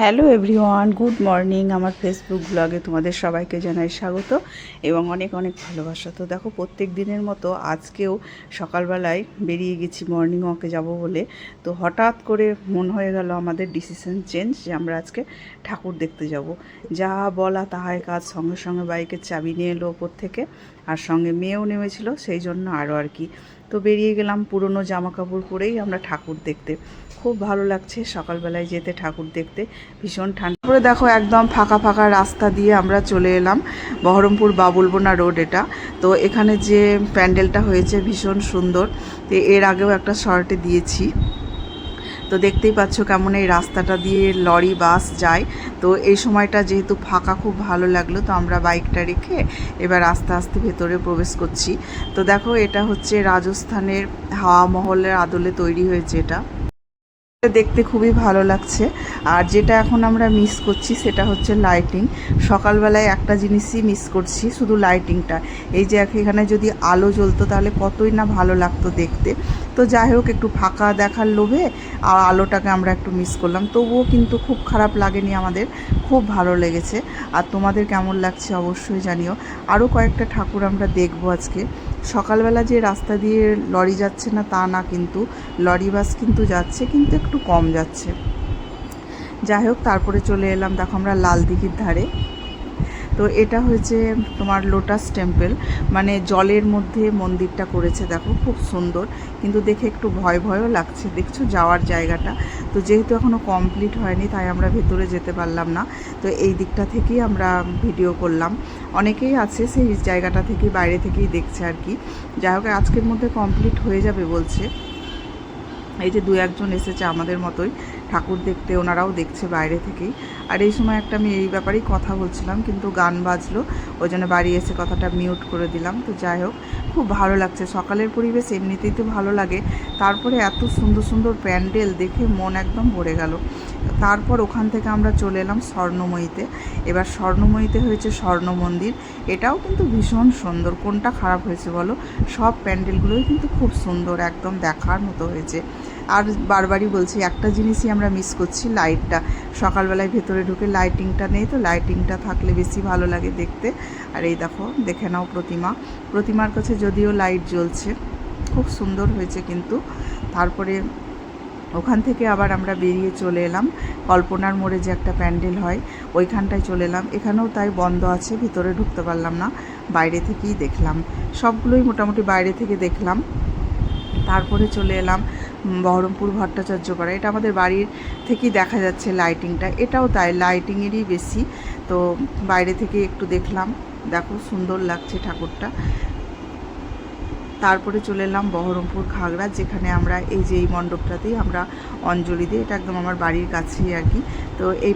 Hello everyone, good morning. আমার Facebook ব্লগে তোমাদের সবাইকে জানাই স্বাগত এবং অনেক অনেক ভালোবাসা। তো দেখো, প্রত্যেক দিনের মতো আজকেও সকালবেলায় বেরিয়ে গেছি মর্নিং ওয়াকে যাব বলে। তো হঠাৎ করে মন হয়ে গেল আমাদের ডিসিশন চেঞ্জ যে আমরা আজকে ঠাকুর দেখতে যাব। যা বলা তাহাই কাজ, সঙ্গে সঙ্গে বাইকের চাবি নিয়ে এলো ওপর থেকে আর সঙ্গে মেয়েও নেমেছিল, সেই জন্য আরও আর কি। তো বেরিয়ে গেলাম পুরনো জামা কাপড় পরেই আমরা ঠাকুর দেখতে। খুব ভালো লাগছে সকালবেলায় যেতে ঠাকুর দেখতে, ভীষণ ঠান্ডা। তারপরে দেখো একদম ফাঁকা ফাঁকা রাস্তা দিয়ে আমরা চলে এলাম বহরমপুর বাবুলবোনা রোড এটা। তো এখানে যে প্যান্ডেলটা হয়েছে ভীষণ সুন্দর, তো এর আগেও একটা শর্টে দিয়েছি। তো দেখতেই পাচ্ছ কেমন এই রাস্তাটা দিয়ে লরি, বাস যায়। তো এই সময়টা যেহেতু ফাঁকা খুব ভালো লাগল, তো আমরা বাইকটা রেখে এবার আস্তে আস্তে ভেতরে প্রবেশ করছি। তো দেখো এটা হচ্ছে রাজস্থানের হাওয়া মহলের আদলে তৈরি হয়েছে এটা। দেখতে খুবই ভালো লাগছে। আর যেটা এখন আমরা মিস করছি সেটা হচ্ছে লাইটিং সকালবেলায় একটা জিনিসই মিস করছি, শুধু লাইটিংটা এই যে এখানে যদি আলো জ্বলতো তাহলে কতই না ভালো লাগতো দেখতে। তো যাই হোক, একটু ফাঁকা দেখার লোভে আর আলোটাকে আমরা একটু মিস করলাম। তবুও কিন্তু খুব খারাপ লাগেনি আমাদের, খুব ভালো লেগেছে। আর তোমাদের কেমন লাগছে অবশ্যই জানিও। আরও কয়েকটা ঠাকুর আমরা দেখব আজকে। সকালবেলা যে রাস্তা দিয়ে লরি যাচ্ছে না, তা না কিন্তু। লরি বাস কিন্তু যাচ্ছে, কিন্তু একটু কম যাচ্ছে। যাই হোক, তারপরে চলে এলাম। দেখো আমরা লাল দিঘির ধারে। তো এটা হয়েছে তোমার লোটাস টেম্পল মানে জলের মধ্যে মন্দিরটা করেছে, দেখো খুব সুন্দর। কিন্তু দেখে একটু ভয় ভয়ও লাগছে, দেখছ যাওয়ার জায়গাটা। তো যেহেতু এখনও কমপ্লিট হয়নি, তাই আমরা ভেতরে যেতে পারলাম না। তো এই দিকটা থেকেই আমরা ভিডিও করলাম। অনেকেই আছে সেই জায়গাটা থেকে, বাইরে থেকেই দেখছে আর কি। যাই হোক, আজকের মধ্যে কমপ্লিট হয়ে যাবে বলছে। এই যে দু একজন এসেছে আমাদের মতোই। ঠাকুর দেখতে ওনারাও দেখছে বাইরে থেকেই। আর এই সময় একটা আমি এই ব্যাপারেই কথা বলছিলাম, কিন্তু গান বাজলো, ওই জন্য বাড়ি এসে কথাটা মিউট করে দিলাম। তো যাই হোক, খুব ভালো লাগছে। সকালের পরিবেশ এমনিতেই তো ভালো লাগে। তারপরে এত সুন্দর সুন্দর প্যান্ডেল দেখে মন একদম ভরে গেল। তারপর ওখান থেকে আমরা চলে এলাম স্বর্ণময়ীতে। এবার স্বর্ণময়ীতে হয়েছে স্বর্ণ মন্দির। এটাও কিন্তু ভীষণ সুন্দর। কোনটা খারাপ হয়েছে বলো? সব প্যান্ডেলগুলোই কিন্তু খুব সুন্দর, একদম দেখার মতো হয়েছে। আর বারবারই বলছি, একটা জিনিসই আমরা মিস করছি লাইটটা সকালবেলায় ভেতরে ঢুকে লাইটিংটা নেই তো লাইটিংটা থাকলে বেশি ভালো লাগে দেখতে। আর এই দেখো, দেখে নাও প্রতিমা। প্রতিমার কাছে যদিও লাইট জ্বলছে, খুব সুন্দর হয়েছে কিন্তু। তারপরে ওখান থেকে আবার আমরা বেরিয়ে চলে এলাম। কল্পনার মোড়ে যে একটা প্যান্ডেল হয়, ওইখানটায় চলে এলাম। এখানেও তাই বন্ধ আছে, ভিতরে ঢুকতে পারলাম না। বাইরে থেকেই দেখলাম। সবগুলোই মোটামুটি বাইরে থেকে দেখলাম। তারপরে চলে এলাম। বহরমপুর ভট্টাচার্য পাড়া এটা আমাদের বাড়ির থেকেই দেখা যাচ্ছে লাইটিংটা এটাও তাই লাইটিংয়েরই বেশি। তো বাইরে থেকে একটু দেখলাম, দেখো সুন্দর লাগছে ঠাকুরটা। তারপরে চলে এলাম বহরমপুর খাগড়া, যেখানে আমরা এই যে এই মণ্ডপটাতেই আমরা অঞ্জলি দিই এটা একদম আমার বাড়ির কাছেই আর কি। তো এই